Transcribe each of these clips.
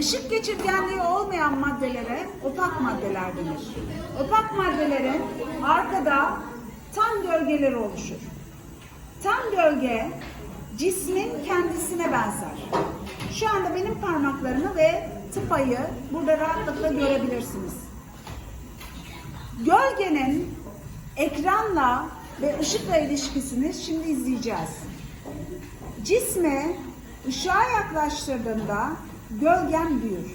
Işık geçirgenliği olmayan maddelere opak maddeler denir. Opak maddelerin arkada tam gölgeleri oluşur. Tam gölge cismin kendisine benzer. Şu anda benim parmaklarımı ve tıpayı burada rahatlıkla görebilirsiniz. Gölgenin ekranla ve ışıkla ilişkisini şimdi izleyeceğiz. Cismi ışığa yaklaştırdığımda gölgem büyür.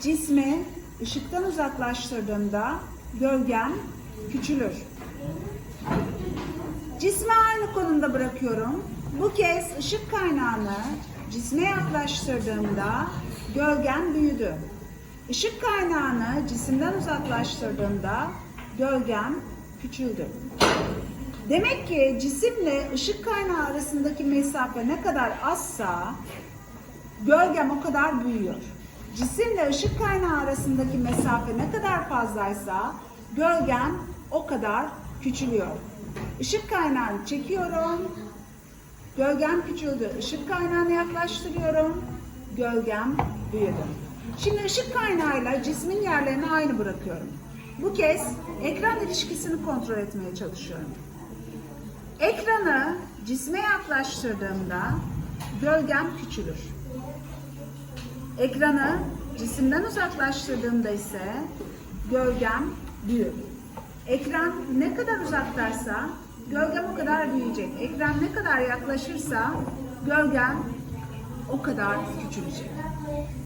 Cismi ışıktan uzaklaştırdığımda gölgem küçülür. Cismi aynı konumda bırakıyorum. Bu kez ışık kaynağını cisme yaklaştırdığımda gölgem büyüdü. Işık kaynağını cisimden uzaklaştırdığımda gölgem küçüldü. Demek ki cisimle ışık kaynağı arasındaki mesafe ne kadar azsa gölgem o kadar büyüyor. Cisimle ışık kaynağı arasındaki mesafe ne kadar fazlaysa gölgem o kadar küçülüyor. Işık kaynağını çekiyorum. Gölgem küçüldü. Işık kaynağını yaklaştırıyorum. Gölgem büyüdü. Şimdi ışık kaynağıyla cismin yerlerini aynı bırakıyorum. Bu kez ekran ilişkisini kontrol etmeye çalışıyorum. Ekranı cisme yaklaştırdığımda gölgem küçülür. Ekranı cisimden uzaklaştırdığımda ise gölgem büyür. Ekran ne kadar uzaktaysa gölgem o kadar büyüyecek. Ekran ne kadar yaklaşırsa gölgem o kadar küçülecek.